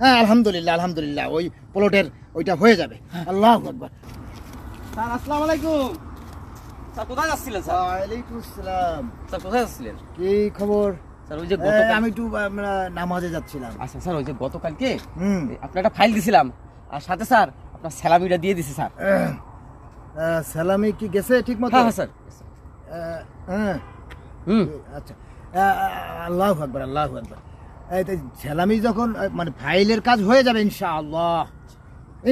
হ্যাঁ আলহামদুলিল্লাহ আলহামদুলিল্লাহ ওই প্লটের ওইটা হয়ে যাবে। আল্লাহ আকবার। স্যার আসসালামু আলাইকুম। স্যার কোথায় যাচ্ছিলেন স্যার? ওয়ালাইকুম আসসালাম। স্যার কোথায় যাচ্ছিলেন? কি খবর? স্যার ওই যে গতকাল আমি একটু আমরা নামাজে যাচ্ছিলাম। আচ্ছা স্যার ওই যে গতকালকে হুম। আপনার একটা ফাইল দিছিলাম। আর সাথে স্যার আপনার স্যালামিটা দিয়ে দিছে স্যার। কি গেছে ঠিক মতো হ্যাঁ হ্যাঁ স্যার। হ্যাঁ। হুম। আচ্ছা। আল্লাহ আকবর আল্লাহ আকবর। ছেলামি যখন মানে ফাইলের কাজ হয়ে যাবে ইনশাআল্লাহ।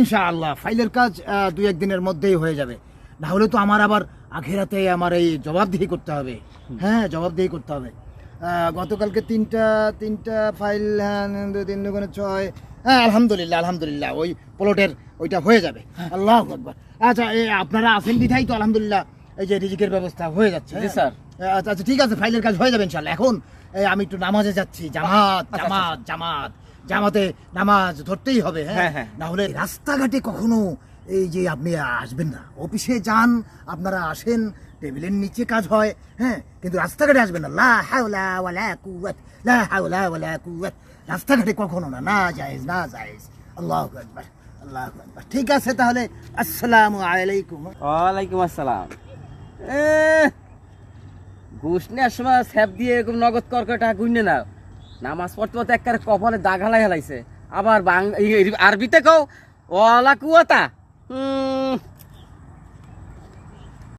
ইনশাআল্লাহ ফাইলের কাজ দুই একদিনের মধ্যেই হয়ে যাবে। না হলে তো আমার আবার আখেরাতে আমার এই জবাবদিহি করতে হবে। হ্যাঁ জবাবদিহি করতে হবে। গতকালকে তিনটা তিনটা ফাইল হ্যাঁ দুই তিন দুগুণে ছয় হ্যাঁ আলহামদুলিল্লাহ আলহামদুলিল্লাহ ওই প্লটের ওইটা হয়ে যাবে। আল্লাহ আকবর। আচ্ছা এই আপনারা আছেন বিধাই তো আলহামদুলিল্লাহ এই যে রিজিকের ব্যবস্থা হয়ে যাচ্ছে। হ্যাঁ? স্যার। আচ্ছা আচ্ছা ঠিক আছে ফাইলের কাজ হয়ে যাবে ইনশাল্লাহ এখন আমি একটু নামাজে যাচ্ছি। জামাত আচ্ছা, জামাত জামাত। জামাতে নামাজ ধরতেই হবে হ্যাঁ, হ্যাঁ হ্যাঁ। না হলে রাস্তাঘাটে কখনো এই যে আপনি আসবেন না। অফিসে যান আপনারা আসেন টেবিলের নিচে কাজ হয় হ্যাঁ? কিন্তু রাস্তাঘাটে আসবেন না। লা হাওলা ওয়ালা কুওয়াত লা হাওলা ওয়ালা কুওয়াত। রাস্তাঘাটে কখনো না না জায়েজ না জায়েজ। আল্লাহু আকবার আল্লাহু আকবার। ঠিক আছে তাহলে আসসালামু আলাইকুম। ওয়ালাইকুম আসসালাম। এ ঘুষ নেওয়ার সময় স্যাপ দিয়ে এরকম নগদ করকে টাকা গুনে নাও। নামাজ পড়তে পড়তে একবারে কপালে দাগ হালাই হেলাইছে আবার বাং আরবিতে কও, ওয়ালা কুয়াতা হুম।